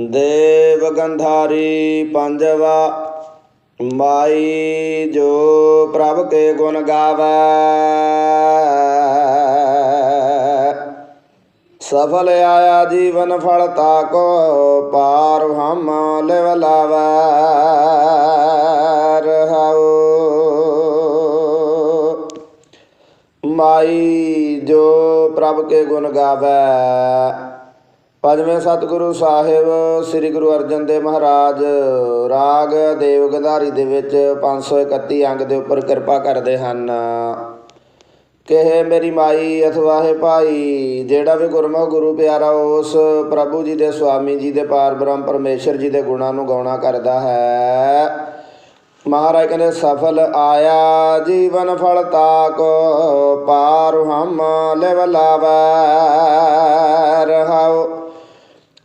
ਦੇਵ ਗੰਧਾਰੀ ਪੰਜਵਾ, ਮਾਈ ਜੋ ਪ੍ਰਭ ਕੇ ਗੁਣ ਗਾਵੈ। ਸਫਲ ਆਇਆ ਜੀਵਨ ਫਲ ਤਾਕੋ ਪਾਰ ਹਮ ਲਿਵ ਲਾਵੈ। ਰਹਾਉ। ਮਾਈ ਜੋ ਪ੍ਰਭ ਕੇ ਗੁਣ ਗਾਵੈ। ਪੰਜਵੇਂ ਸਤਿਗੁਰੂ ਸਾਹਿਬ, ਸ੍ਰੀ ਗੁਰੂ ਅਰਜਨ ਦੇਵ ਮਹਾਰਾਜ, ਰਾਗ ਦੇਵ ਗੰਧਾਰੀ ਦੇ ਵਿੱਚ 531 ਅੰਗ ਦੇ ਉੱਪਰ ਕਿਰਪਾ ਕਰਦੇ ਹਨ। ਕਹੇ ਮੇਰੀ ਮਾਈ ਅਥਵਾ ਹੈ ਭਾਈ, ਜਿਹੜਾ ਵੀ ਗੁਰਮੁਖ ਗੁਰੂ ਪਿਆਰਾ, ਉਸ ਪ੍ਰਭੂ ਜੀ ਦੇ, ਸੁਆਮੀ ਜੀ ਦੇ, ਪਾਰ ਬ੍ਰਹਮ ਪਰਮੇਸ਼ਰ ਜੀ ਦੇ ਗੁਣਾਂ ਨੂੰ ਗਾਉਣਾ ਕਰਦਾ ਹੈ। ਮਹਾਰਾਜ ਕਹਿੰਦੇ, ਸਫਲ ਆਇਆ ਜੀਵਨ ਫਲ ਤਾਕ, ਪਾਰ ਹਮ ਲਿਵ ਲਾਵੈ, ਰਹਾਉ।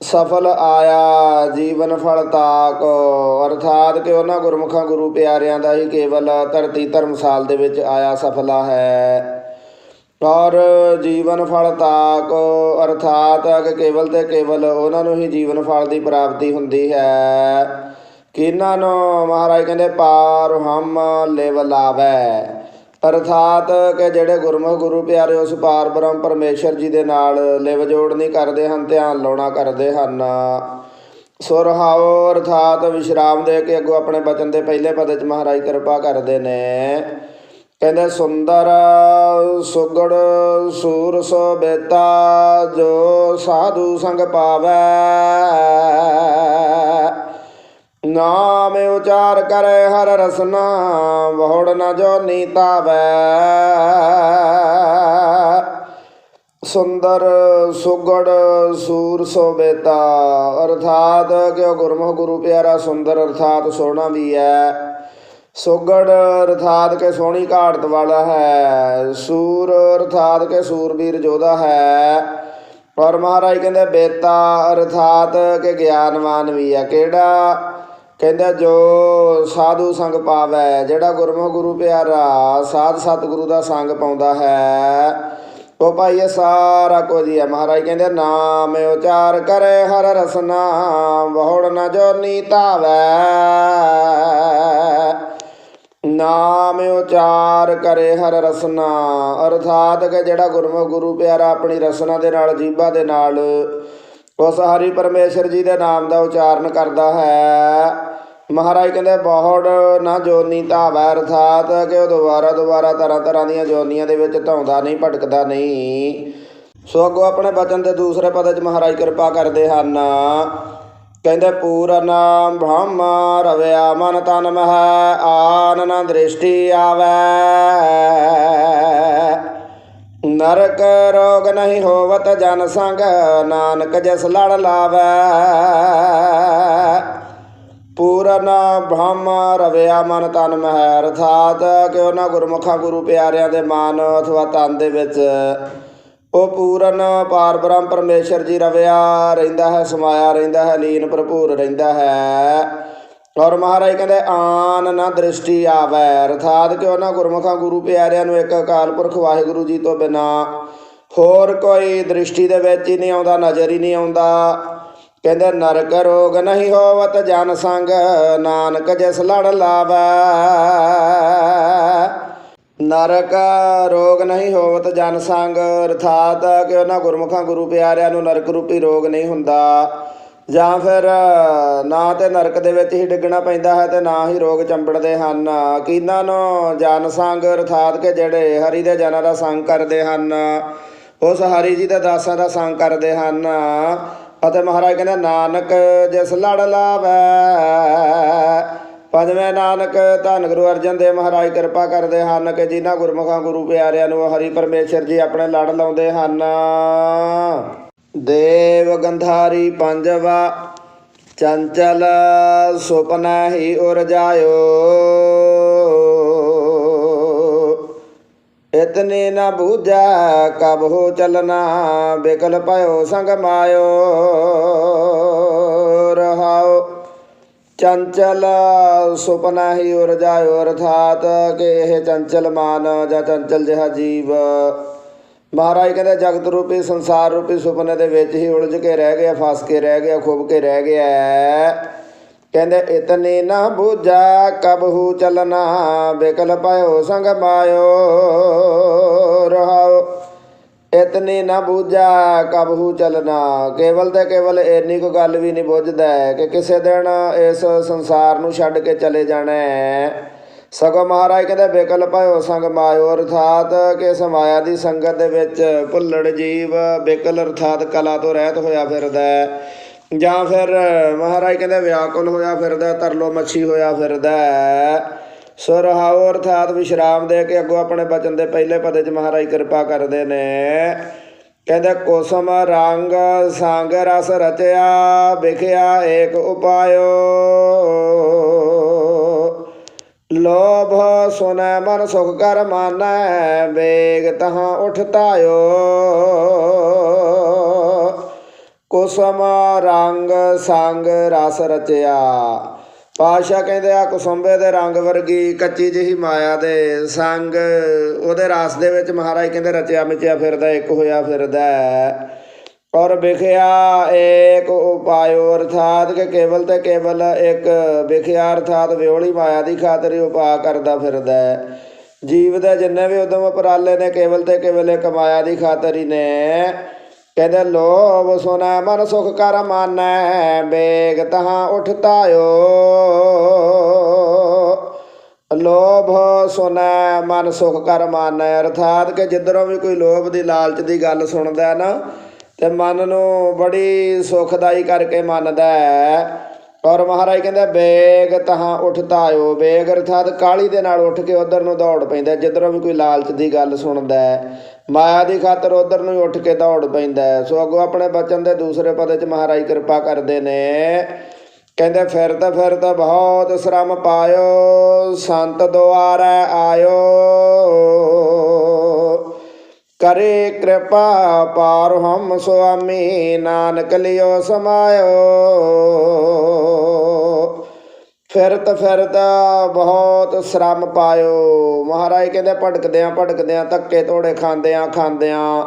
ਸਫਲ ਆਇਆ, ਜੀਵਨ ਫਲ ਤਾਕ। ਅਰਥਾਤ ਕਿ ਉਹਨਾਂ ਗੁਰਮੁਖਾਂ ਗੁਰੂ ਪਿਆਰਿਆਂ ਦਾ ਹੀ ਕੇਵਲ ਧਰਤੀ ਧਰਮਸਾਲ ਦੇ ਵਿੱਚ ਆਇਆ ਸਫਲਾ ਹੈ। ਔਰ ਜੀਵਨ ਫਲ ਤਾਕ, ਅਰਥਾਤ ਕਿ ਕੇਵਲ ਤੇ ਕੇਵਲ ਉਹਨਾਂ ਨੂੰ ਹੀ ਜੀਵਨ ਫਲ ਦੀ ਪ੍ਰਾਪਤੀ ਹੁੰਦੀ ਹੈ। ਕਿਨਾਂ ਨੂੰ? ਮਹਾਰਾਜ ਕਹਿੰਦੇ, ਪਾਰ ਹਮ ਲਿਵ ਲਾਵੈ ਅਰਥਾਤ ਕਿ ਜਿਹੜੇ ਗੁਰਮੁਖ ਗੁਰੂ ਪਿਆਰੇ ਉਸ ਪਾਰ ਬ੍ਰਹਮ ਪਰਮੇਸ਼ਰ ਜੀ ਦੇ ਨਾਲ ਲਿਵ ਜੋੜ ਨਹੀਂ ਕਰਦੇ ਹਨ, ਧਿਆਨ ਲਾਉਣਾ ਕਰਦੇ ਹਨ। ਸੁਰਹਾਉ ਅਰਥਾਤ ਵਿਸ਼ਰਾਮ ਦੇ ਕੇ ਅੱਗੋਂ ਆਪਣੇ ਬਚਨ ਦੇ ਪਹਿਲੇ ਪਦ ਚ ਮਹਾਰਾਜ ਕਿਰਪਾ ਕਰਦੇ ਨੇ। ਕਹਿੰਦੇ, ਸੁੰਦਰ ਸੁਗੜ ਸੂਰ ਸੋ ਬੇਤਾ, ਜੋ ਸਾਧੂ ਸੰਗ ਪਾਵੈ। ਨਾਮ ਉਚਾਰ ਕਰੇ ਹਰ ਰਸਨਾ ਬਹੁੜ ਨ ਜੋ ਨੀਤਾਵੈ ਸੁੰਦਰ ਸੁਗੜ ਸੂਰ ਸੋਬੇਤਾ, ਅਰਥਾਤ ਕਿ ਉਹ ਗੁਰਮੁਖ ਗੁਰੂ ਪਿਆਰਾ, ਸੁੰਦਰ ਅਰਥਾਤ ਸੋਹਣਾ ਵੀ ਹੈ ਸੁਗੜ ਅਰਥਾਤ ਕਿ ਸੋਹਣੀ ਘਾੜਤ ਵਾਲਾ ਹੈ, ਸੂਰ ਅਰਥਾਤ ਕਿ ਸੂਰਬੀਰ ਜੋਧਾ ਹੈ। ਔਰ ਮਹਾਰਾਜ ਕਹਿੰਦੇ, ਬੇਤਾ ਅਰਥਾਤ ਕਿ ਗਿਆਨਵਾਨ ਵੀ ਹੈ ਕਿਹੜਾ? ਕਹਿੰਦਾ ਜੋ ਸਾਧੂ ਸੰਗ ਪਾਵੈ, ਜਿਹੜਾ ਗੁਰਮੁਖ ਗੁਰੂ ਪਿਆਰਾ, ਸਾਧ ਸਤਿਗੁਰੂ ਦਾ ਸੰਗ ਪਾਉਂਦਾ ਹੈ। ਉਹ ਭਾਈ ਇਹ ਸਾਰਾ ਕੁਝ ਹੀ ਹੈ। ਮਹਾਰਾਜ ਕਹਿੰਦੇ, ਨਾਮ ਉਚਾਰ ਕਰੇ, ਹਰ ਰਸਨਾ ਬਹੁੜ ਨਾ ਜੋ ਨੀਤਾਵੈ ਨਾਮ ਉਚਾਰ ਕਰੇ, ਹਰ ਰਸਨਾ। ਅਰਥਾਤ ਕਿ ਜਿਹੜਾ ਗੁਰਮੁਖ ਗੁਰੂ ਪਿਆਰਾ ਆਪਣੀ ਰਸਨਾ ਦੇ ਨਾਲ, ਜੀਭਾ ਦੇ ਨਾਲ ਉਸ ਹਰੀ ਪਰਮੇਸ਼ਰ ਜੀ ਦੇ ਨਾਮ ਦਾ ਉਚਾਰਨ ਕਰਦਾ ਹੈ। ਮਹਾਰਾਜ ਕਹਿੰਦੇ ਬਹੁੜ ਨਾ ਜੋਨੀ ਧਾਵੈ, ਅਰਥਾਤ ਕਿ ਉਹ ਦੁਬਾਰਾ ਦੁਬਾਰਾ ਤਰ੍ਹਾਂ ਤਰ੍ਹਾਂ ਦੀਆਂ ਜੋਨੀਆਂ ਦੇ ਵਿੱਚ ਧੌਂਦਾ ਨਹੀਂ, ਭਟਕਦਾ ਨਹੀਂ। ਸੋ ਅੱਗੋਂ ਆਪਣੇ ਬਚਨ ਦੇ ਦੂਸਰੇ ਪਦ 'ਚ ਮਹਾਰਾਜ ਕਿਰਪਾ ਕਰਦੇ ਹਨ। ਕਹਿੰਦੇ, ਪੂਰਨ ਬ੍ਰਹਮ ਰਵਿਆ ਮਨ ਤਨ ਮਹ ਆਨ ਨ ਦ੍ਰਿਸ਼ਟੀ ਆਵੈ। ਨਰਕ ਰੋਗ ਨਹੀਂ ਹੋਵਤ ਜਨ ਸੰਗ, ਨਾਨਕ ਜਸ ਲੜ ਲਾਵੈ। ਪੂਰਨ ਬ੍ਰਹਮ ਰਵਿਆ ਮਨ ਤਨ ਮਹਿ ਅਰਥਾਤ ਕਿ ਉਹਨਾਂ ਗੁਰਮੁਖਾਂ ਗੁਰੂ ਪਿਆਰਿਆਂ ਦੇ ਮਨ ਅਥਵਾ ਤਨ ਦੇ ਵਿੱਚ। ਉਹ ਪੂਰਨ ਪਾਰ ਬ੍ਰਹਮ ਪਰਮੇਸ਼ਰ ਜੀ ਰਵਿਆ, ਰਹਿੰਦਾ ਹੈ ਸਮਾਇਆ, ਰਹਿੰਦਾ ਹੈ ਲੀਨ ਭਰਪੂਰ, ਰਹਿੰਦਾ ਹੈ। ਔਰ ਮਹਾਰਾਜ ਕਹਿੰਦੇ, ਆਨ ਨਾ ਦ੍ਰਿਸ਼ਟੀ ਆਵੈ। ਅਰਥਾਤ ਕਿ ਉਹਨਾਂ ਗੁਰਮੁਖਾਂ ਗੁਰੂ ਪਿਆਰਿਆਂ ਨੂੰ ਇੱਕ ਅਕਾਲ ਪੁਰਖ ਵਾਹਿਗੁਰੂ ਜੀ ਤੋਂ ਬਿਨਾ ਹੋਰ ਕੋਈ ਦ੍ਰਿਸ਼ਟੀ ਦੇ ਵਿੱਚ ਹੀ ਨਹੀਂ ਆਉਂਦਾ, ਨਜ਼ਰ ਹੀ ਨਹੀਂ ਆਉਂਦਾ। ਕਹਿੰਦੇ, ਨਰਕ ਰੋਗ ਨਹੀਂ ਹੋਵਤ ਜਨ ਸੰਗ, ਨਾਨਕ ਜਿਸ ਲੜ ਲਾਵੈ। ਨਰਕ ਰੋਗ ਨਹੀਂ ਹੋਵਤ ਜਨ ਸੰਗ। ਅਰਥਾਤ ਕਿ ਉਹਨਾਂ ਗੁਰਮੁਖਾਂ ਗੁਰੂ ਪਿਆਰਿਆਂ ਨੂੰ ਨਰਕ ਰੂਪੀ ਰੋਗ ਨਹੀਂ ਹੁੰਦਾ। ਜਾਂ ਫਿਰ ਨਾ ਤੇ ਨਰਕ ਦੇ ਵਿੱਚ ਹੀ ਡਿੱਗਣਾ ਪੈਂਦਾ ਹੈ ਤੇ ਨਾ ਹੀ ਰੋਗ ਚੰਬੜਦੇ ਹਨ। ਕਿਨਾਂ ਨੂੰ ਜਨ ਸੰਗ ਅਰਥਾਤ ਕਿ ਜਿਹੜੇ ਹਰੀ ਦੇ ਜਨਾਂ ਦਾ ਸੰਗ ਕਰਦੇ ਹਨ, ਉਸ ਹਰੀ ਜੀ ਦੇ ਦਾਸਾਂ ਦਾ ਸੰਗ ਕਰਦੇ ਹਨ। ਅਤੇ ਮਹਾਰਾਜ ਕਹਿੰਦੇ, ਨਾਨਕ ਜਿਸ ਲੜ ਲਾਵੈ, ਪੰਜਵੇਂ ਨਾਨਕ ਧੰਨ ਗੁਰੂ ਅਰਜਨ ਦੇਵ ਮਹਾਰਾਜ ਕਿਰਪਾ ਕਰਦੇ ਹਨ ਕਿ ਜਿਨ੍ਹਾਂ ਗੁਰਮੁਖਾਂ ਗੁਰੂ ਪਿਆਰਿਆਂ ਨੂੰ ਹਰੀ ਪਰਮੇਸ਼ਰ ਜੀ ਆਪਣੇ ਲੜ ਲਾਉਂਦੇ ਹਨ। ਦੇਵ ਗੰਧਾਰੀ ਪੰਜਵਾ ਚੰਚਲ ਸੁਪਨਾ ਹੀ ਉਰ ਜਾਇਓ। ਇਤਨੇ ਨਾ ਬੂਝਾ ਕਬ ਹੋ ਚਲਨਾ, ਬਿਕਲ ਭਇਓ ਸੰਗ ਮਾਇਓ। ਰਹਾਓ, ਚੰਚਲ ਸੁਪਨਾ ਹੀ ਉਰ ਜਾਇਓ, ਅਰਥਾਤ ਕਿ ਇਹ ਚੰਚਲ ਮਾਨ ਜਾਂ ਚੰਚਲ ਜਿਹਾ ਜੀਵ। ਮਹਾਰਾਜ ਕਹਿੰਦੇ ਜਗਤ ਰੂਪੀ, ਸੰਸਾਰ ਰੂਪੀ ਸੁਪਨੇ ਦੇ ਵਿੱਚ ਹੀ ਉਲਝ ਕੇ ਰਹਿ ਗਿਆ, ਫਸ ਕੇ ਰਹਿ ਗਿਆ, ਖੁੱਬ ਕੇ ਰਹਿ ਗਿਆ। ਕਹਿੰਦੇ, ਇਤਨੀ ਨਾ ਬੂਝਾ ਕਬਹੂ ਚਲਨਾ, ਬਿਕਲ ਪਾਇਓ, ਸੰਗ ਮਾਇਓ ਰਹਾਓ। ਇਤਨੀ ਨਾ ਬੂਝਾ ਕਬਹੂ ਚਲਨਾ, ਕੇਵਲ ਤੇ ਕੇਵਲ ਇੰਨੀ ਕੋ ਗੱਲ ਵੀ ਨਹੀਂ ਬੁੱਝਦਾ ਕਿ ਕਿਸੇ ਦਿਨ ਇਸ ਸੰਸਾਰ ਨੂੰ ਛੱਡ ਕੇ ਚਲੇ ਜਾਣਾ ਹੈ। ਸਗੋਂ ਮਹਾਰਾਜ ਕਹਿੰਦੇ ਬਿਕਲ ਪਾਇਓ ਸੰਗ ਮਾਇਓ, ਅਰਥਾਤ ਕਿ ਇਸ ਮਾਇਆ ਦੀ ਸੰਗਤ ਦੇ ਵਿੱਚ ਭੁੱਲੜ ਜੀਵ ਬਿਕਲ ਅਰਥਾਤ ਕਲਾ ਤੋਂ ਰਹਿਤ ਹੋਇਆ ਫਿਰਦਾ ਜਾਂ ਫਿਰ ਮਹਾਰਾਜ ਕਹਿੰਦੇ, ਵਿਆਕੁਲ ਹੋਇਆ ਫਿਰਦਾ ਤਰਲੋ ਮੱਛੀ ਹੋਇਆ ਫਿਰਦਾ ਸੋ ਰਹਾਓ ਅਰਥਾਤ ਵਿਸ਼ਰਾਮ ਦੇ ਕੇ ਅੱਗੋਂ ਆਪਣੇ ਬਚਨ ਦੇ ਪਹਿਲੇ ਪਦੇ 'ਚ ਮਹਾਰਾਜ ਕਿਰਪਾ ਕਰਦੇ ਨੇ। ਕਹਿੰਦੇ, ਕੋਸਮ ਰੰਗ ਸੰਗ ਰਸ ਰਚਿਆ, ਵਿਖਿਆ ਏਕ ਉਪਾਇਓ। ਲੋਭ ਸੁਨੈ ਮਨ ਸੁਖ ਕਰ ਮਾਨੈ, ਵੇਗ ਤਹਾਂ ਉਠਤਾਇਓ ਕੁਸਮ ਰੰਗ ਸੰਗ ਰਸ ਰਚਿਆ। ਪਾਸ਼ਾ ਕਹਿੰਦੇ ਆ, ਕੁਸੰਬੇ ਦੇ ਰੰਗ ਵਰਗੀ ਕੱਚੀ ਜਿਹੀ ਮਾਇਆ ਦੇ ਸੰਗ, ਉਹਦੇ ਰਸ ਦੇ ਵਿੱਚ ਮਹਾਰਾਜ ਕਹਿੰਦੇ ਰਚਿਆ ਮਿਚਿਆ ਫਿਰਦਾ, ਇੱਕ ਹੋਇਆ ਫਿਰਦਾ। ਔਰ ਵਿਖਿਆ ਏਕ ਉਪਾਇਓ ਅਰਥਾਤ ਕਿ ਕੇਵਲ ਤੇ ਕੇਵਲ ਇੱਕ ਵਿਖਿਆ ਅਰਥਾਤ ਵਿਓਲੀ ਮਾਇਆ ਦੀ ਖਾਤਰ ਹੀ ਉਪਾਅ ਕਰਦਾ ਫਿਰਦਾ ਹੈ। ਜੀਵ ਦੇ ਜਿੰਨੇ ਵੀ ਉਦਮ ਉਪਰਾਲੇ ਨੇ, ਕੇਵਲ ਤੇ ਕੇਵਲ ਇੱਕ ਮਾਇਆ ਦੀ ਖਾਤਰ ਹੀ ਨੇ। ਕਹਿੰਦੇ, ਲੋਭ ਸੁਨਾ ਮਨ ਸੁਖ ਕਰ ਮਾਨੈ, ਬੇਗ ਤਹਾਂ ਉਠਤਾਇਓ। ਲੋਭ ਸੁਨੈ ਮਨ ਸੁਖ ਕਰ ਮਾਨੈ। ਅਰਥਾਤ ਕਿ ਜਿੱਧਰੋਂ ਵੀ ਕੋਈ ਲੋਭ ਦੀ ਲਾਲਚ ਦੀ ਗੱਲ ਸੁਣਦਾ ਨਾ ਤੇ ਮਨ ਨੂੰ ਬੜੀ ਸੁਖਦਾਈ ਕਰਕੇ ਮੰਨਦਾ ਹੈ। ਔਰ ਮਹਾਰਾਜ ਕਹਿੰਦੇ, ਬੇਗ ਤਹਾਂ ਉੱਠਤਾ ਆਇਓ ਬੇਗ ਅਰਥਾਤ ਕਾਲੀ ਦੇ ਨਾਲ ਉੱਠ ਕੇ ਉਧਰ ਨੂੰ ਦੌੜ ਪੈਂਦਾ ਜਿੱਧਰੋਂ ਵੀ ਕੋਈ ਲਾਲਚ ਦੀ ਗੱਲ ਸੁਣਦਾ ਮਾਇਆ ਦੀ ਖਾਤਰ ਉਧਰ ਨੂੰ ਹੀ ਉੱਠ ਕੇ ਦੌੜ ਪੈਂਦਾ ਸੋ ਅੱਗੋਂ ਆਪਣੇ ਬਚਨ ਦੇ ਦੂਸਰੇ ਪਦੇ 'ਚ ਮਹਾਰਾਜ ਕਿਰਪਾ ਕਰਦੇ ਨੇ। ਕਹਿੰਦੇ, ਫਿਰਦਾ ਫਿਰਦਾ ਬਹੁਤ ਸ਼ਰਮ ਪਾਇਓ, ਸੰਤ ਦੁਆਰੈ ਆਇਓ। ਕਰੇ ਕਿਰਪਾ ਪਾਰ ਹਮ ਸੁਆਮੀ, ਨਾਨਕ ਲਿਓ ਸਮਾਇਓ। ਫਿਰਤ ਫਿਰਤ ਬਹੁਤ ਸ਼ਰਮ ਪਾਇਓ। ਮਹਾਰਾਜ ਕਹਿੰਦੇ ਭਟਕਦਿਆਂ ਭਟਕਦਿਆਂ, ਧੱਕੇ ਤੋੜੇ ਖਾਂਦਿਆਂ ਖਾਂਦਿਆਂ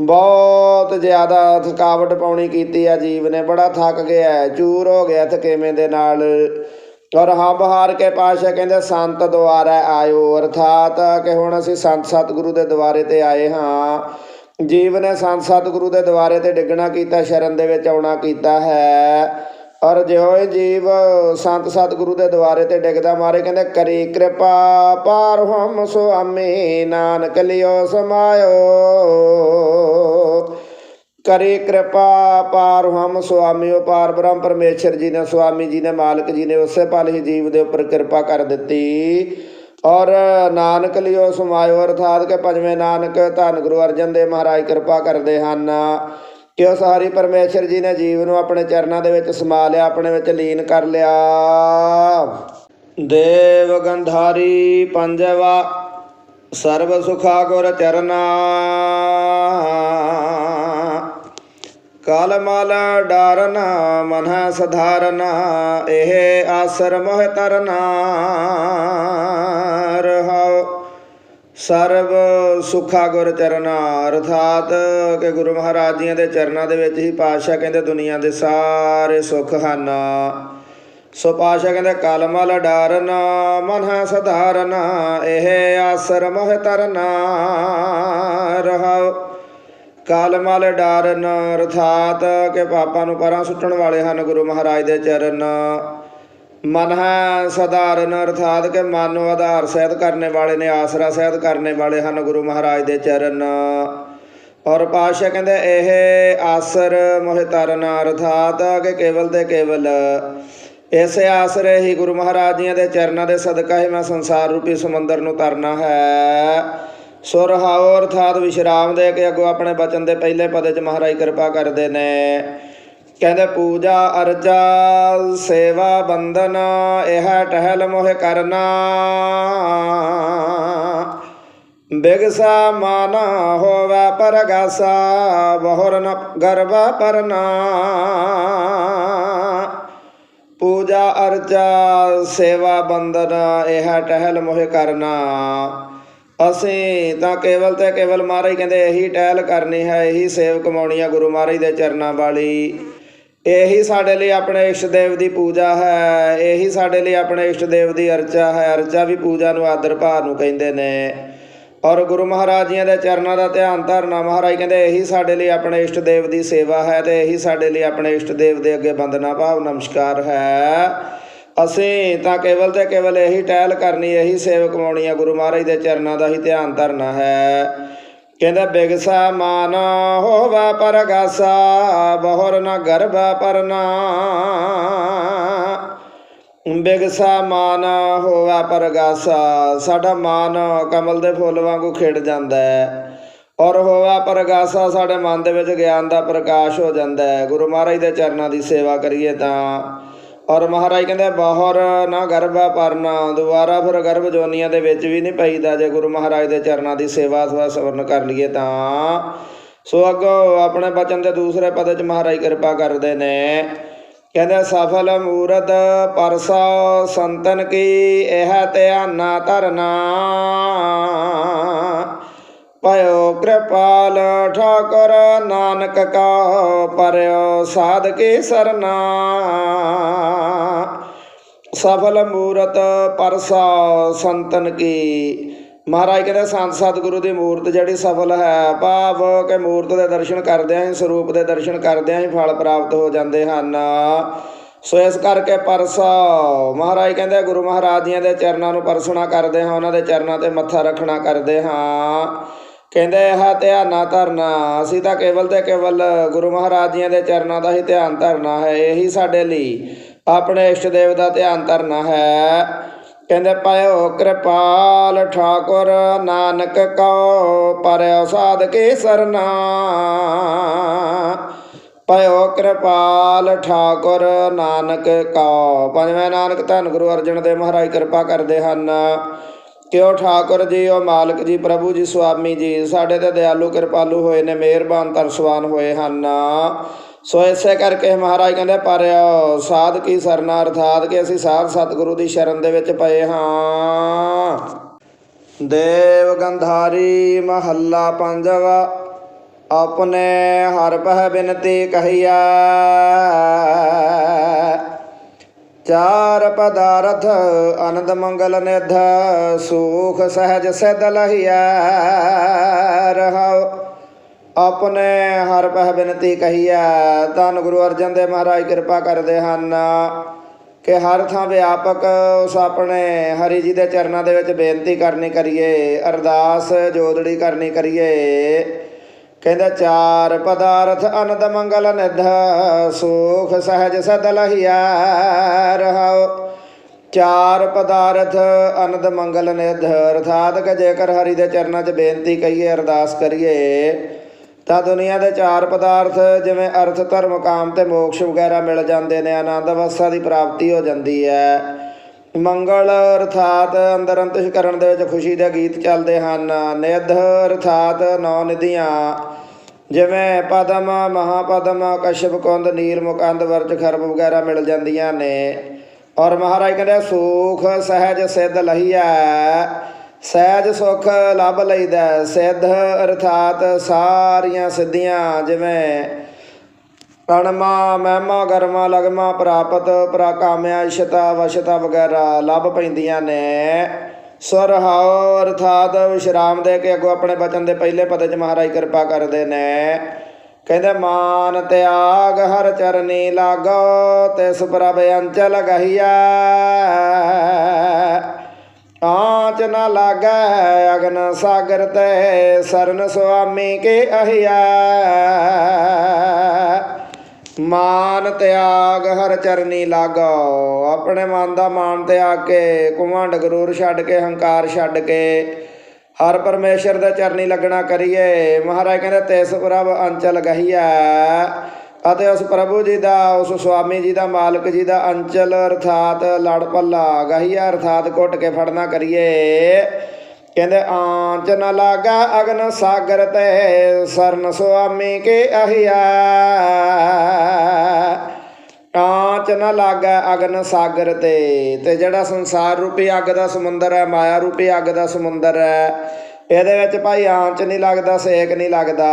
ਬਹੁਤ ਜ਼ਿਆਦਾ ਥਕਾਵਟ ਪਾਉਣੀ ਕੀਤੀ ਆ ਜੀਵ ਨੇ। ਬੜਾ ਥੱਕ ਗਿਆ, ਚੂਰ ਹੋ ਗਿਆ ਥਕੇਵੇਂ ਦੇ ਨਾਲ। ਔਰ ਹੰਬ ਹਾਰ ਕੇ ਪਾਸ਼ਾ ਕਹਿੰਦੇ, ਸੰਤ ਦੁਆਰਾ ਆਇਓ ਅਰਥਾਤ ਕਿ ਹੁਣ ਅਸੀਂ ਸੰਤ ਸਤਿਗੁਰੂ ਦੇ ਦੁਆਰੇ ਤੇ ਆਏ ਹਾਂ। ਜੀਵ ਨੇ ਸੰਤ ਸਤਿਗੁਰੂ ਦੇ ਦੁਆਰੇ ਤੇ ਡਿੱਗਣਾ ਕੀਤਾ, ਸ਼ਰਨ ਦੇ ਵਿੱਚ ਆਉਣਾ ਕੀਤਾ ਹੈ। ਔਰ ਜਿਉਂ ਹੀ ਜੀਵ ਸੰਤ ਸਤਿਗੁਰੂ ਦੇ ਦੁਆਰੇ ਤੇ ਡਿੱਗਦਾ, ਮਾਰੇ ਕਹਿੰਦੇ, ਕਰੀ ਕਿਰਪਾ, ਪਾਰ ਹਮ ਸੁਆਮੀ, ਨਾਨਕ ਲਿਓ ਸਮਾਇਓ। ਕਰੇ ਕਿਰਪਾ ਪਾਰ ਹਮ ਸੁਆਮੀਓ ਪਾਰ ਬ੍ਰਹਮ ਪਰਮੇਸ਼ਰ ਜੀ ਨੇ, ਸੁਆਮੀ ਜੀ ਨੇ, ਮਾਲਕ ਜੀ ਨੇ, ਉਸੇ ਪਲ ਹੀ ਜੀਵ ਦੇ ਉੱਪਰ ਕਿਰਪਾ ਕਰ ਦਿੱਤੀ। ਔਰ ਨਾਨਕ ਲਿਓ ਸਮਾਇਓ, ਅਰਥਾਤ ਕਿ ਪੰਜਵੇਂ ਨਾਨਕ ਧੰਨ ਗੁਰੂ ਅਰਜਨ ਦੇਵ ਮਹਾਰਾਜ ਕਿਰਪਾ ਕਰਦੇ ਹਨ। ਕਿ ਉਸ ਹਰੀ ਪਰਮੇਸ਼ਰ ਜੀ ਨੇ ਜੀਵ ਨੂੰ ਆਪਣੇ ਚਰਨਾਂ ਦੇ ਵਿੱਚ ਸਮਾ ਲਿਆ, ਆਪਣੇ ਵਿੱਚ ਲੀਨ ਕਰ ਲਿਆ। ਦੇਵ ਗੰਧਾਰੀ ਪੰਜਵਾ, ਸਰਬ ਸੁਖਾ ਗੁਰ ਚਰਨਾ। ਕਾਲ ਮਲ ਡਾਰਨਾ ਮਨਹ ਸਧਾਰਨਾ ਇਹ ਆਸਰ ਮੋਹ ਤਰਨਾ ਰਹਾਉ ਸਰਬ ਸੁਖਾ ਗੁਰ ਚਰਨਾ ਅਰਥਾਤ ਕਿ ਗੁਰੂ ਮਹਾਰਾਜ ਜੀਆਂ ਦੇ ਚਰਨਾਂ ਦੇ ਵਿੱਚ ਹੀ ਪਾਤਸ਼ਾਹ ਕਹਿੰਦੇ ਦੁਨੀਆ ਦੇ ਸਾਰੇ ਸੁੱਖ ਹਨ ਸੋ ਪਾਤਸ਼ਾਹ ਕਹਿੰਦੇ ਕਲਮਲ ਡਾਰਨਾ ਮਨ ਸਧਾਰਨਾ ਇਹ ਆਸਰ ਮੋਹ ਤਰਨਾ ਰਹਾਉ ਕਲਮਲ ਡਾਰਨ ਅਰਥਾਤ ਕਿ ਪਾਪਾਂ ਨੂੰ ਪਰਾਂ ਸੁੱਟਣ ਵਾਲੇ ਹਨ ਗੁਰੂ ਮਹਾਰਾਜ ਦੇ ਚਰਨ। ਮਨ ਹੈ ਸਧਾਰਨ ਅਰਥਾਤ ਕਿ ਮਨ ਨੂੰ ਆਧਾਰ ਸਹਿਤ ਕਰਨੇ ਵਾਲੇ ਨੇ, ਆਸਰਾ ਸਹਿਤ ਕਰਨੇ ਵਾਲੇ ਹਨ ਗੁਰੂ ਮਹਾਰਾਜ ਦੇ ਚਰਨ। ਔਰ ਪਾਸ਼ਾ ਕਹਿੰਦੇ, ਇਹ ਆਸਰ ਮੋਹਿ ਤਰਨ ਅਰਥਾਤ ਕਿ ਕੇਵਲ ਤੇ ਕੇਵਲ ਇਸੇ ਆਸਰੇ ਹੀ ਗੁਰੂ ਮਹਾਰਾਜ ਜੀਆਂ ਦੇ ਚਰਨਾਂ ਦੇ ਸਦਕਾ ਹੀ ਮੈਂ ਸੰਸਾਰ ਰੂਪੀ ਸਮੁੰਦਰ ਨੂੰ ਤਰਨਾ ਹੈ। ਸੋ ਰਹਾਉ ਅਰਥਾਤ ਵਿਸ਼ਰਾਮ ਦੇ ਕੇ ਅੱਗੋਂ ਆਪਣੇ ਬਚਨ ਦੇ ਪਹਿਲੇ ਪਦੇ 'ਚ ਮਹਾਰਾਜ ਕਿਰਪਾ ਕਰਦੇ ਨੇ। ਕਹਿੰਦੇ, ਪੂਜਾ ਅਰਜਾ ਸੇਵਾ ਬੰਦਨ ਇਹ ਟਹਿਲ ਮੋਹ ਕਰਨਾ। ਬਿਗਸਾ ਮਾਨ ਹੋਵੇ ਪਰਗਾਸਾ, ਬਹੁਰਨ ਗਰਭ ਪਰਨਾ। ਪੂਜਾ ਅਰਜਾ ਸੇਵਾ ਬੰਦਨ ਇਹ ਟਹਿਲ ਮੋਹ ਕਰਨਾ। ਅਸੀਂ ਤਾਂ ਕੇਵਲ ਤੇ ਕੇਵਲ ਮਹਾਰਾਜ ਕਹਿੰਦੇ ਇਹੀ ਟਹਿਲ ਕਰਨੀ ਹੈ, ਇਹੀ ਸੇਵ ਕਮਾਉਣੀ ਹੈ ਗੁਰੂ ਮਹਾਰਾਜ ਦੇ ਚਰਨਾਂ ਵਾਲੀ। ਇਹੀ ਸਾਡੇ ਲਈ ਆਪਣੇ ਇਸ਼ਟ ਦੇਵ ਦੀ ਪੂਜਾ ਹੈ, ਇਹੀ ਸਾਡੇ ਲਈ ਆਪਣੇ ਇਸ਼ਟ ਦੇਵ ਦੀ ਅਰਚਾ ਹੈ, ਅਰਚਾ ਵੀ ਪੂਜਾ ਨੂੰ ਆਦਰ ਭਾਰ ਨੂੰ ਕਹਿੰਦੇ ਨੇ। ਔਰ ਗੁਰੂ ਮਹਾਰਾਜ ਜੀਆਂ ਦੇ ਚਰਨਾਂ ਦਾ ਧਿਆਨ ਧਰਨਾ, ਮਹਾਰਾਜ ਕਹਿੰਦੇ ਇਹੀ ਸਾਡੇ ਲਈ ਆਪਣੇ ਇਸ਼ਟ ਦੇਵ ਦੀ ਸੇਵਾ ਹੈ ਤੇ ਇਹੀ ਸਾਡੇ ਲਈ ਆਪਣੇ ਇਸ਼ਟ ਦੇਵ ਦੇ ਅੱਗੇ ਬੰਦਨਾ ਭਾਵ ਨਮਸਕਾਰ ਹੈ। ਅਸੀਂ ਤਾਂ ਕੇਵਲ ਤੇ ਕੇਵਲ ਇਹੀ ਟਹਿਲ ਕਰਨੀ, ਇਹੀ ਸੇਵ ਕਮਾਉਣੀ ਹੈ ਗੁਰੂ ਮਹਾਰਾਜ ਦੇ ਚਰਨਾਂ ਦਾ ਹੀ ਧਿਆਨ ਧਰਨਾ ਹੈ। ਕਹਿੰਦਾ, ਬਿਗਸਾ ਮਾਨ ਹੋਵਾ ਪਰਗਾਸਾ, ਬਹੁਰ ਨ ਗਰਭ ਪਰਨਾ। ਬਿਗਸਾ ਮਾਨ ਹੋਵਾ ਪਰਗਾਸਾ, ਸਾਡਾ ਮਾਨ ਕਮਲ ਦੇ ਫੁੱਲ ਵਾਂਗੂ ਖਿੜ ਜਾਂਦਾ ਹੈ। ਔਰ ਹੋਵਾ ਪਰਗਾਸਾ ਸਾਡੇ ਮਨ ਦੇ ਵਿੱਚ ਗਿਆਨ ਦਾ ਪ੍ਰਕਾਸ਼ ਹੋ ਜਾਂਦਾ ਹੈ। ਗੁਰੂ ਮਹਾਰਾਜ ਦੇ ਚਰਨਾਂ ਦੀ ਸੇਵਾ ਕਰੀਏ ਤਾਂ ਔਰ ਮਹਾਰਾਜ ਕਹਿੰਦੇ, ਬਾਹਰ ਨਾ ਗਰਭਾ ਪਰਨਾ ਦੁਬਾਰਾ ਫਿਰ ਗਰਭ ਜੋਨੀਆਂ ਦੇ ਵਿੱਚ ਵੀ ਨਹੀਂ ਪਈਦਾ। ਜੇ ਗੁਰੂ ਮਹਾਰਾਜ ਦੇ ਚਰਨਾਂ ਦੀ ਸੇਵਾ ਸਵਾ ਸਵਰਨ ਕਰ ਲਈਏ ਤਾਂ ਸੋ ਅੱਗੋਂ ਆਪਣੇ ਬਚਨ ਦੇ ਦੂਸਰੇ ਪਦ ਚ ਮਹਾਰਾਜ ਕਿਰਪਾ ਕਰਦੇ ਨੇ। ਕਹਿੰਦੇ, ਸਫਲ ਮੂਰਤ ਪਰਸਾ ਸੰਤਨ ਕੀ, ਇਹ ਧਿਆਨਾ ਧਰਨਾ। ਪਇਓ ਕਿਰਪਾਲ ਠਾਕੁਰ ਨਾਨਕ ਕਾ ਪਰਿਓ ਸਾਧ ਕੇ ਸਰਨਾ। ਸਫਲ ਮੂਰਤ ਪਰਸਾ ਸੰਤਨ ਕੀ। ਮਹਾਰਾਜ ਕਹਿੰਦੇ ਸੰਤ ਸਤਿਗੁਰੂ ਦੀ ਮੂਰਤ ਜਿਹੜੀ ਸਫਲ ਹੈ, ਭਾਵ ਕਿ ਮੂਰਤ ਦੇ ਦਰਸ਼ਨ ਕਰਦਿਆਂ ਹੀ ਸਰੂਪ ਦੇ ਦਰਸ਼ਨ ਕਰਦਿਆਂ ਹੀ ਫਲ ਪ੍ਰਾਪਤ ਹੋ ਜਾਂਦੇ ਹਨ। ਸੋ ਇਸ ਕਰਕੇ ਪਰਸਾ, ਮਹਾਰਾਜ ਕਹਿੰਦੇ ਗੁਰੂ ਮਹਾਰਾਜ ਜੀਆਂ ਦੇ ਚਰਨਾਂ ਨੂੰ ਪਰਸਣਾ ਕਰਦੇ ਹਾਂ, ਉਹਨਾਂ ਦੇ ਚਰਨਾਂ ਤੇ ਮੱਥਾ ਰੱਖਣਾ ਕਰਦੇ ਹਾਂ। ਕਹਿੰਦੇ ਇਹ ਧਿਆਨਾ ਧਰਨਾ, ਅਸੀਂ ਤਾਂ ਕੇਵਲ ਤੇ ਕੇਵਲ ਗੁਰੂ ਮਹਾਰਾਜ ਜੀਆਂ ਦੇ ਚਰਨਾਂ ਦਾ ਹੀ ਧਿਆਨ ਧਰਨਾ ਹੈ, ਇਹੀ ਸਾਡੇ ਲਈ ਆਪਣੇ ਇਸ਼ਟ ਦੇਵ ਦਾ ਧਿਆਨ ਧਰਨਾ ਹੈ। ਕਹਿੰਦੇ, ਪਾਇਓ ਕਿਰਪਾਲ ਠਾਕੁਰ, ਨਾਨਕ ਕਉ, ਪਰਿਓ ਸਾਧ ਕੇ ਸਰਨਾ। ਪਇਓ ਕਿਰਪਾਲ ਠਾਕੁਰ, ਨਾਨਕ ਕਉ। ਪੰਜਵੇਂ ਨਾਨਕ ਧੰਨ ਗੁਰੂ ਅਰਜਨ ਦੇਵ ਮਹਾਰਾਜ, ਕਿਰਪਾ ਕਰਦੇ ਹਨ। ਕਿਉ ਠਾਕੁਰ ਜੀ, ਉਹ ਮਾਲਕ ਜੀ, ਪ੍ਰਭੂ ਜੀ, ਸੁਆਮੀ ਜੀ, ਸਾਡੇ ਤੇ ਦਿਆਲੂ ਕਿਰਪਾਲੂ ਹੋਏ ਨੇ, ਮਿਹਰਬਾਨ ਤਰਸਵਾਨ ਹੋਏ ਹਨ। ਸੋ ਇਸੇ ਕਰਕੇ ਮਹਾਰਾਜ ਕਹਿੰਦੇ, ਪਰ ਸਾਧ ਕੀ ਸਰਨਾ, ਅਰਥਾਤ ਕਿ ਅਸੀਂ ਸਾਧ ਸਤਿਗੁਰੂ ਦੀ ਸ਼ਰਨ ਦੇ ਵਿੱਚ ਪਏ ਹਾਂ। ਦੇਵ ਗੰਧਾਰੀ ਮਹੱਲਾ ਪੰਜਵਾ, ਆਪਣੇ ਹਰ ਪਹਿ ਬਿਨਤੀ ਕਹੀਆ ਚਾਰ ਪਦਾਰਥ, ਆਨੰਦ ਮੰਗਲ ਨਿਧ ਸੁਖ ਸਹਿਜ ਸਿਧ ਲਹੀਆ ਰਹਾਉ। ਆਪਣੇ ਹਰ ਪਹਿ ਬਿਨਤੀ ਕਹੀਆ ਧੰਨ ਗੁਰੂ ਅਰਜਨ ਦੇਵ ਮਹਾਰਾਜ ਕਿਰਪਾ ਕਰਦੇ ਹਨ ਕਿ ਹਰ ਥਾਂ ਵਿਆਪਕ ਉਸ ਆਪਣੇ ਹਰੀ ਜੀ ਦੇ ਚਰਨਾਂ ਦੇ ਵਿੱਚ ਬੇਨਤੀ ਕਰਨੀ ਕਰੀਏ, ਅਰਦਾਸ ਜੋਦੜੀ ਕਰਨੀ ਕਰੀਏ। ਕਹਿੰਦਾ ਚਾਰ ਪਦਾਰਥ ਅਨੰਦ ਮੰਗਲ ਨਿਧ, ਸੁਖ ਸਹਿਜ ਸਦ ਲਹੀਆ ਰਹਾਉ ਚਾਰ ਪਦਾਰਥ ਅਨੰਦ ਮੰਗਲ ਨਿਧ, ਅਰਥਾਤ ਕਿ ਜੇਕਰ ਹਰੀ ਦੇ ਚਰਨਾਂ 'ਚ ਬੇਨਤੀ ਕਰੀਏ ਅਰਦਾਸ ਕਰੀਏ, ਤਾਂ ਦੁਨੀਆ ਦੇ ਚਾਰ ਪਦਾਰਥ ਜਿਵੇਂ ਅਰਥ, ਧਰਮ, ਕਾਮ ਤੇ ਮੋਕਸ਼ ਵਗੈਰਾ ਮਿਲ ਜਾਂਦੇ ਨੇ, ਆਨੰਦ ਅਵਸਥਾ ਦੀ ਪ੍ਰਾਪਤੀ ਹੋ ਜਾਂਦੀ ਹੈ। ਮੰਗਲ ਅਰਥਾਤ ਅੰਦਰ ਅੰਤਿਸ਼ਕਰਨ ਦੇ ਵਿੱਚ ਖੁਸ਼ੀ ਦੇ ਗੀਤ ਚੱਲਦੇ ਹਨ। ਨਿਧ ਅਰਥਾਤ ਨੌ ਨਿਧੀਆਂ, ਜਿਵੇਂ ਪਦਮ, ਮਹਾਪਦਮ, ਕਸ਼ਪ, ਕੁੰਦ, ਨੀਲ ਮੁਕੰਦ ਵਰਜ, ਖਰਬ ਵਗੈਰਾ ਮਿਲ ਜਾਂਦੀਆਂ ਨੇ। ਔਰ ਮਹਾਰਾਜ ਕਹਿੰਦੇ, ਸੁਖ ਸਹਿਜ ਸਿੱਧ ਲਹੀਆ ਸਹਿਜ ਸੁਖ ਲੱਭ ਲਈਦਾ। ਸਿੱਧ ਅਰਥਾਤ ਸਾਰੀਆਂ ਸਿੱਧੀਆਂ, ਜਿਵੇਂ ਅਣਮਾ ਮਹਿਮਾ, ਗਰਮਾ, ਲਗਮਾ, ਪ੍ਰਾਪਤ, ਪ੍ਰਾਕਾਮਿਆ, ਇਸ਼ਤਾ, ਵਸ਼ਤਾ ਵਗੈਰਾ ਲੱਭ ਪੈਂਦੀਆਂ ਨੇ। ਸਰਹਾਉ ਅਰਥਾਤ ਵਿਸ਼ਰਾਮ ਦੇ ਕੇ ਅੱਗੋਂ ਆਪਣੇ ਬਚਨ ਦੇ ਪਹਿਲੇ ਪਦ ਚ ਮਹਾਰਾਜ ਕਿਰਪਾ ਕਰਦੇ ਨੇ। ਕਹਿੰਦੇ, ਮਾਨ ਤਿਆਗ ਹਰ ਚਰਨੀ ਲਾਗੋ, ਤਿਸ ਪ੍ਰਭ ਅੰਚਲ ਗਹੀਆ ਆਂਚ ਨ ਲਾਗੈ ਅਗਨ ਸਾਗਰ ਤੇ, ਸਰਨ ਸੁਆਮੀ ਕੇ ਅਹਿਆ ਮਾਨ ਤਿਆਗ ਹਰ ਚਰਨੀ ਲਾਗੋ ਆਪਣੇ ਮਨ ਦਾ ਮਾਨ ਤਿਆਗ ਕੇ ਕੁਮੰਡ ਗਰੂਰ ਛੱਡ ਕੇ, ਹੰਕਾਰ ਛੱਡ ਕੇ, ਹਰ ਪਰਮੇਸ਼ਰ ਦੇ ਚਰਨੀ ਲੱਗਣਾ ਕਰੀਏ। ਮਹਾਰਾਜ ਕਹਿੰਦੇ, ਤਿਸ ਪ੍ਰਭ ਅੰਚਲ ਗਹੀਆ ਅਤੇ ਉਸ ਪ੍ਰਭੂ ਜੀ ਦਾ, ਉਸ ਸੁਆਮੀ ਜੀ ਦਾ ਮਾਲਕ ਜੀ ਦਾ ਅੰਚਲ, ਅਰਥਾਤ ਲੜ ਪੱਲਾ ਗਹੀਆ ਅਰਥਾਤ ਘੁੱਟ ਕੇ ਫੜਨਾ ਕਰੀਏ। ਕਹਿੰਦੇ ਆਂਚ ਨ ਲਾਗਾ ਅਗਨ ਸਾਗਰ ਤੇ ਸਰਨ ਸੁਆਮੀ ਕੇ ਅਹਿਆ। ਆਂਚ ਨ ਲਾਗਾ ਅਗਨ ਸਾਗਰ ਤੇ ਤੇ ਜਿਹੜਾ ਸੰਸਾਰ ਰੂਪੀ ਅੱਗ ਦਾ ਸਮੁੰਦਰ ਹੈ, ਮਾਇਆ ਰੂਪੀ ਅੱਗ ਦਾ ਸਮੁੰਦਰ ਹੈ, ਇਹਦੇ ਵਿੱਚ ਭਾਈ ਆਂਚ ਨਹੀਂ ਲੱਗਦਾ, ਸੇਕ ਨਹੀਂ ਲੱਗਦਾ।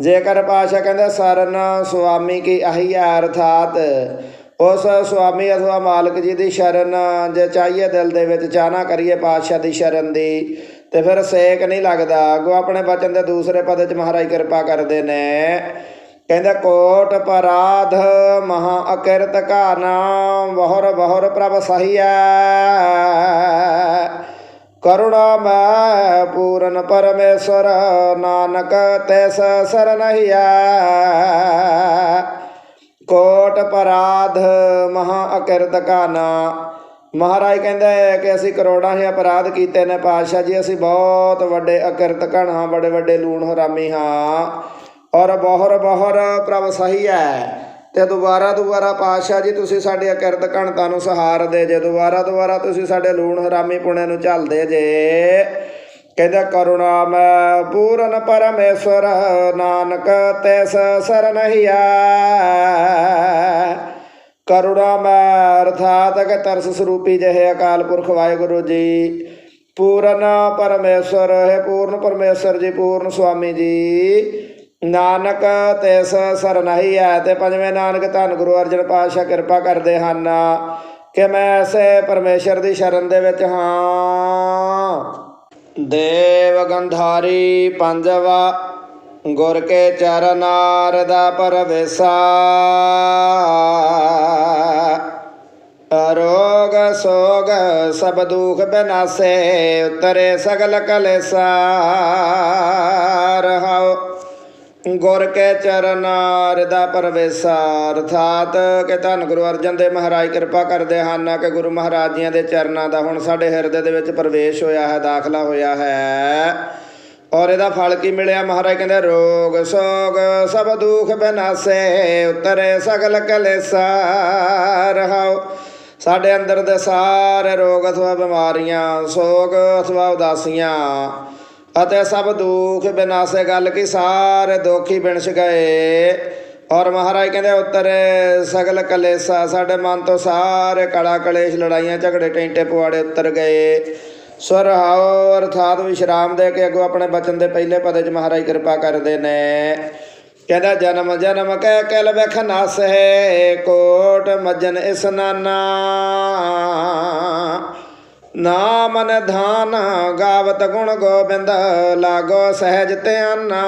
ਜੇਕਰ ਪਾਸ਼ਾ ਕਹਿੰਦੇ ਸਰਨ ਸੁਆਮੀ ਕੀ ਅਹੀਆ ਅਰਥਾਤ ਉਸ ਸੁਆਮੀ ਅਥਵਾ ਮਾਲਕ ਜੀ ਦੀ ਸ਼ਰਨ, ਜੇ ਚਾਹੀਏ ਦਿਲ ਦੇ ਵਿੱਚ ਚਾਹਨਾ ਕਰੀਏ ਪਾਤਸ਼ਾਹ ਦੀ ਸ਼ਰਨ ਦੀ, ਤੇ ਫਿਰ ਸੇਕ ਨਹੀਂ ਲੱਗਦਾ। ਅੱਗੋਂ ਆਪਣੇ ਬਚਨ ਦੇ ਦੂਸਰੇ ਪਦ ਚ ਮਹਾਰਾਜ ਕਿਰਪਾ ਕਰਦੇ ਨੇ। ਕਹਿੰਦਾ, ਕੋਟ ਪਰਾਧ ਮਹਾ ਅਕਿਰਤ ਕਾ ਬਹੁਰ ਬਹੁਰ ਪ੍ਰਭ ਸਹੀਆ ਕਰੁਣਾ ਮੈਂ ਪੂਰਨ ਪਰਮੇਸ਼ਰ ਨਾਨਕ ਤੈਸ ਸਰਨਹੀਆ ਕੋਟ ਪਰਾਧ ਮਹਾ ਅਕਿਰਤ ਕਾ ਨਾ ਮਹਾਰਾਜ ਕਹਿੰਦਾ ਹੈ ਕਿ ਅਸੀਂ ਕਰੋੜਾਂ ਹੀ ਅਪਰਾਧ ਕੀਤੇ ਨੇ ਪਾਤਸ਼ਾਹ ਜੀ, ਅਸੀਂ ਬਹੁਤ ਵੱਡੇ ਅਕਿਰਤ ਕਣ ਹਾਂ ਬੜੇ ਵੱਡੇ ਲੂਣ ਹਰਾਮੀ ਹਾਂ। ਔਰ ਬਹੁਰ ਬਹੁਰ ਪ੍ਰਭ ਸਹੀ ਹੈ। ਤੇ ਦੁਬਾਰਾ ਦੁਬਾਰਾ ਪਾਤਸ਼ਾਹ ਜੀ, ਤੁਸੀਂ ਸਾਡੇ ਅਕਿਰਤ ਕਣਤਾ ਨੂੰ ਸਹਾਰਦੇ ਜੇ। ਦੁਬਾਰਾ ਦੁਬਾਰਾ ਤੁਸੀਂ ਸਾਡੇ ਲੂਣ ਹਰਾਮੀ ਪੁਣੇ ਨੂੰ ਝੱਲਦੇ ਜੇ। ਕਹਿੰਦਾ, ਕਰੁਣਾ ਮੈਂ ਪੂਰਨ ਪਰਮੇਸ਼ਰ ਨਾਨਕ ਤੈਸ ਸਰਨਹੀਆ ਕਰੁਣਾ ਮੈਂ, ਅਰਥਾਤ ਕਿ ਤਰਸ ਸਰੂਪੀ ਜਿਹੇ ਅਕਾਲ ਪੁਰਖ ਵਾਹਿਗੁਰੂ ਜੀ। ਪੂਰਨ ਪਰਮੇਸ਼ਰ ਹੈ ਪੂਰਨ ਪਰਮੇਸ਼ਰ ਜੀ, ਪੂਰਨ ਸੁਆਮੀ ਜੀ। ਨਾਨਕ ਤਿਸ ਸਰਨਹੀ ਹੈ ਤੇ ਪੰਜਵੇਂ ਨਾਨਕ ਧੰਨ ਗੁਰੂ ਅਰਜਨ ਪਾਤਸ਼ਾਹ ਕਿਰਪਾ ਕਰਦੇ ਹਨ ਕਿ ਮੈਂ ਐਸੇ ਪਰਮੇਸ਼ਰ ਦੀ ਸ਼ਰਨ ਦੇ ਵਿੱਚ ਹਾਂ। ਦੇਵ ਗੰਧਾਰੀ, ਪੰਜਵਾ ਗੁਰ ਕੇ ਚਰਨਾਰ ਦਾ ਪਰਵੇਸਾ। ਰੋਗ ਸੋਗ ਸਭ ਦੁਖ ਬਨਾਸੇ, ਉਤਰੇ ਸਗਲ ਕਲੇਸਾ। ਰਹਾਉ ਗੁਰ ਕੇ ਚਰਨਾਰ ਦਾ ਪਰਵੇਸਾ। ਅਰਥਾਤ ਕਿ ਧੰਨ ਗੁਰੂ ਅਰਜਨ ਦੇਵ ਮਹਾਰਾਜ ਕਿਰਪਾ ਕਰਦੇ ਹਨ ਕਿ ਗੁਰੂ ਮਹਾਰਾਜ ਜੀਆਂ ਦੇ ਚਰਨਾਂ ਦਾ ਹੁਣ ਸਾਡੇ ਹਿਰਦੇ ਦੇ ਵਿੱਚ ਪ੍ਰਵੇਸ਼ ਹੋਇਆ ਹੈ, ਦਾਖਲਾ ਹੋਇਆ ਹੈ। ਔਰ ਇਹਦਾ ਫਲ ਕੀ ਮਿਲਿਆ? ਮਹਾਰਾਜ ਕਹਿੰਦੇ, ਰੋਗ ਸੋਗ ਸਭ ਦੁੱਖ ਬਨਾਸੇ, ਉਤਰੇ ਸਗਲ ਕਲੇਸਾ ਰਹਾਉ ਸਾਡੇ ਅੰਦਰ ਦੇ ਸਾਰੇ ਰੋਗ ਅਥਵਾ ਬਿਮਾਰੀਆਂ, ਸੋਗ ਅਥਵਾ ਉਦਾਸੀਆਂ ਅਤੇ ਸਭ ਦੁੱਖ ਬਿਨਾਸੇ ਗੱਲ ਕੀ ਸਾਰੇ ਦੁੱਖ ਹੀ ਬਿਨਸ ਗਏ। ਔਰ ਮਹਾਰਾਜ ਕਹਿੰਦੇ, ਉਤਰੇ ਸਗਲ ਕਲੇਸਾ, ਸਾਡੇ ਮਨ ਤੋਂ ਸਾਰੇ ਕਲਾ ਕਲੇਸ਼ ਲੜਾਈਆਂ, ਝਗੜੇ, ਟੈਂਟੇ ਪਵਾੜੇ ਉਤਰ ਗਏ। ਸੁਰਹਾਉ ਅਰਥਾਤ ਵਿਸ਼ਰਾਮ ਦੇ ਕੇ ਅੱਗੋਂ ਆਪਣੇ ਬਚਨ ਦੇ ਪਹਿਲੇ ਪਦੇ ਚ ਮਹਾਰਾਜ ਕਿਰਪਾ ਕਰਦੇ ਨੇ। ਕਹਿੰਦਾ, ਜਨਮ ਜਨਮ ਕਹਿ ਕਲ ਵੇਖ ਨਸ ਹੈ ਕੋਟ ਮਜਨ ਇਸਨਾਨਾ ਨਾਮਨ ਧਾਨ ਗਾਵਤ ਗੁਣ ਗੋਬਿੰਦ, ਲਾਗੋ ਸਹਿਜ ਧਿਆਨਾ।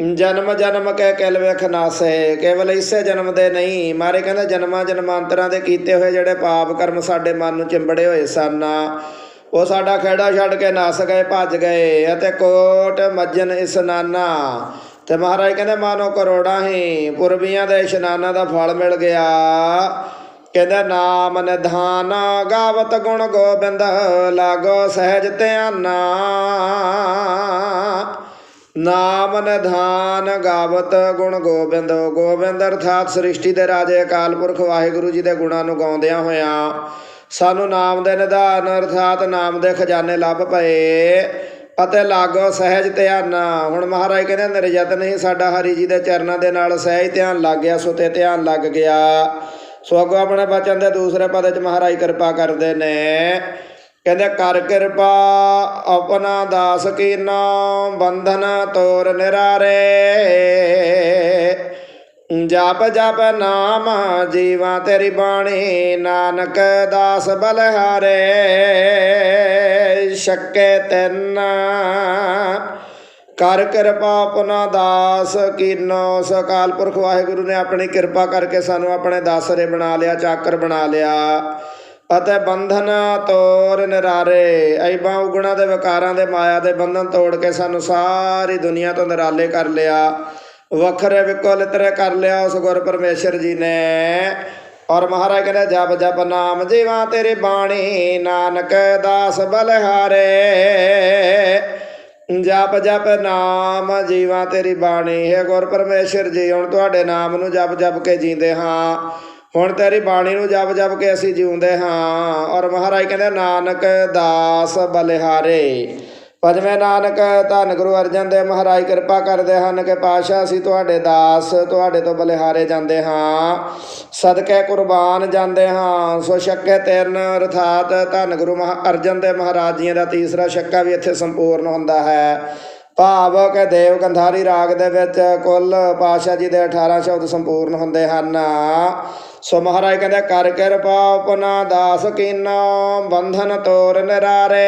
ਜਨਮ ਜਨਮ ਕਹਿ ਕਲ ਵੇਖ ਨਾਸੇ ਕੇਵਲ ਇਸੇ ਜਨਮ ਦੇ ਨਹੀਂ। ਮਾਰੇ ਕਹਿੰਦਾ ਜਨਮਾਂ ਜਨਮਾਂਤਰਾਂ ਦੇ ਕੀਤੇ ਹੋਏ ਜਿਹੜੇ ਪਾਪ ਕਰਮ ਸਾਡੇ ਮਨ ਨੂੰ ਚਿੰਬੜੇ ਹੋਏ ਸਨ। ਉਹ ਸਾਡਾ ਖੇੜਾ ਛੱਡ ਕੇ ਨਸ ਗਏ, ਭੱਜ ਗਏ ਅਤੇ ਕੋਟ ਮੱਜਨ ਇਸਨਾਨਾ। ਤੇ ਮਹਾਰਾਜ ਕਹਿੰਦੇ, ਮਾਨੋ ਕਰੋੜਾਂ ਹੀ ਪੁਰਬੀਆਂ ਦੇ ਇਸ਼ਨਾਨਾਂ ਦਾ ਫਲ ਮਿਲ ਗਿਆ। ਕਹਿੰਦਾ, ਨਾਮ ਨਿਧਾਨ ਗਾਵਤ ਗੁਣ ਗੋਬਿੰਦ, ਲਾਗੋ ਸਹਿਜ ਧਿਆਨਾ। ਨਾਮ ਨਿਧਾਨ ਗਾਵਤ ਗੁਣ ਗੋਬਿੰਦ। ਗੋਬਿੰਦ ਅਰਥਾਤ ਸ੍ਰਿਸ਼ਟੀ ਦੇ ਰਾਜੇ ਅਕਾਲ ਪੁਰਖ ਵਾਹਿਗੁਰੂ ਜੀ ਦੇ ਗੁਣਾਂ ਨੂੰ ਗਾਉਂਦਿਆਂ ਹੋਇਆਂ ਸਾਨੂੰ ਨਾਮ ਦੇ ਨਿਧਾਨ ਅਰਥਾਤ ਨਾਮ ਦੇ ਖਜ਼ਾਨੇ ਲੱਭ ਪਏ ਅਤੇ ਲਾਗੋ ਸਹਿਜ ਧਿਆਨ ਹੁਣ ਮਹਾਰਾਜ ਕਹਿੰਦੇ ਨਿਰਯਤਨ ਹੀ ਸਾਡਾ ਹਰੀ ਜੀ ਦੇ ਚਰਨਾਂ ਦੇ ਨਾਲ ਸਹਿਜ ਧਿਆਨ ਲੱਗ ਗਿਆ ਸੋ ਤੇ ਧਿਆਨ ਲੱਗ ਗਿਆ। ਸੋ ਅੱਗੋਂ ਆਪਣੇ ਬਚਨ ਦੇ ਦੂਸਰੇ ਪਦ ਚ ਮਹਾਰਾਜ ਕਿਰਪਾ ਕਰਦੇ ਨੇ। ਕਹਿੰਦੇ ਕਰ ਕਿਰਪਾ ਆਪਣਾ ਦਾਸ ਕੀ ਬੰਧਨ ਤੋਰ ਨਿਰਾਰੇ। ਜਪ ਜਪ ਨਾਮ ਜੀਵਾ ਤੇਰੀ ਬਾਣੀ, ਨਾਨਕ ਦਾਸ ਬਲਹਾਰੇ। ਸ਼ੱਕੇ ਤਿੰਨ, ਕਰ ਕਿਰਪਾ ਆਪਣਾ ਦਾਸ ਕੀਨੋ ਸਕਾਲ ਪੁਰਖ ਵਾਹਿਗੁਰੂ ਨੇ ਆਪਣੀ ਕਿਰਪਾ ਕਰਕੇ ਸਾਨੂੰ ਆਪਣੇ ਦਾਸਰੇ ਬਣਾ ਲਿਆ, ਚਾਕਰ ਬਣਾ ਲਿਆ। ਅਤੇ ਬੰਧਨ ਤੋਰ ਨਿਰਾਰੇ। ਐਬਾਂ ਉਗਣਾ ਦੇ ਵਿਕਾਰਾਂ ਦੇ ਮਾਇਆ ਦੇ ਬੰਧਨ ਤੋੜ ਕੇ ਸਾਨੂੰ ਸਾਰੀ ਦੁਨੀਆ ਤੋਂ ਨਿਰਾਲੇ ਕਰ ਲਿਆ। ਵੱਖਰੇ ਵਿਕੋਲਿਤਰੇ ਕਰ ਲਿਆ ਉਸ ਗੁਰ ਪਰਮੇਸ਼ਰ ਜੀ ਨੇ। ਔਰ ਮਹਾਰਾਜ ਕਹਿੰਦਾ, ਜਪ ਜਪ ਨਾਮ ਜੀਵਾ ਤੇਰੀ ਬਾਣੀ, ਨਾਨਕ ਦਾਸ ਬਲਹਾਰੇ। ਜਪ ਜਪ ਨਾਮ ਜੀਵਾ ਤੇਰੀ ਬਾਣੀ। ਹੈ ਗੁਰ ਪਰਮੇਸ਼ਰ ਜੀ, ਹੁਣ ਤੁਹਾਡੇ ਨਾਮ ਨੂੰ ਜਪ ਜਪ ਕੇ ਜੀਂਦੇ ਹਾਂ। ਹੁਣ ਤੇਰੀ ਬਾਣੀ ਨੂੰ ਜਪ ਜਪ ਕੇ ਅਸੀਂ ਜਿਉਂਦੇ ਹਾਂ ਔਰ ਮਹਾਰਾਜ ਕਹਿੰਦੇ, ਨਾਨਕ ਦਾਸ ਬਲਿਹਾਰੇ। ਪੰਜਵੇਂ ਨਾਨਕ, ਧੰਨ ਗੁਰੂ ਅਰਜਨ ਦੇਵ ਮਹਾਰਾਜ, ਕਿਰਪਾ ਕਰਦੇ ਹਨ ਕਿ ਪਾਸ਼ਾ ਅਸੀਂ ਤੁਹਾਡੇ ਦਾਸ, ਤੁਹਾਡੇ ਤੋਂ ਬਲਿਹਾਰੇ ਜਾਂਦੇ ਹਾਂ। ਸਦਕੇ ਕੁਰਬਾਨ ਜਾਂਦੇ ਹਾਂ। ਸੋ ਸ਼ੱਕੇ ਤਿੰਨ ਅਰਥਾਤ ਧੰਨ ਗੁਰੂ ਮਹਾ ਅਰਜਨ ਦੇਵ ਮਹਾਰਾਜ ਜੀ ਦਾ ਤੀਸਰਾ ਸ਼ੱਕਾ ਵੀ ਇੱਥੇ ਸੰਪੂਰਨ ਹੁੰਦਾ ਹੈ। ਭਾਵ ਕਿ ਦੇਵ ਗੰਧਾਰੀ ਰਾਗ ਦੇ ਵਿੱਚ ਕੁੱਲ ਪਾਸ਼ਾ ਜੀ ਦੇ 18 ਸ਼ਬਦ ਸੰਪੂਰਨ ਹੁੰਦੇ ਹਨ। ਸੋ ਮਹਾਰਾਜ ਕਹਿੰਦੇ ਕਰ ਕਿਰਪਾ ਆਪਣਾ ਦਾਸ ਕੀਨਾ, ਬੰਧਨ ਤੋਰ ਨਿਰਾਰੇ।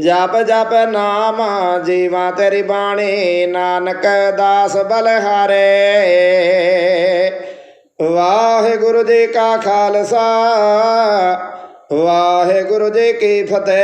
ਜਪ ਜਪ ਨਾਮ ਜੀਵਾ ਤੇਰੀ ਬਾਣੀ, ਨਾਨਕ ਦਾਸ ਬਲਹਾਰੇ। ਵਾਹਿਗੁਰੂ ਜੀ ਕਾ ਖਾਲਸਾ, ਵਾਹਿਗੁਰੂ ਜੀ ਕੀ ਫਤਿਹ।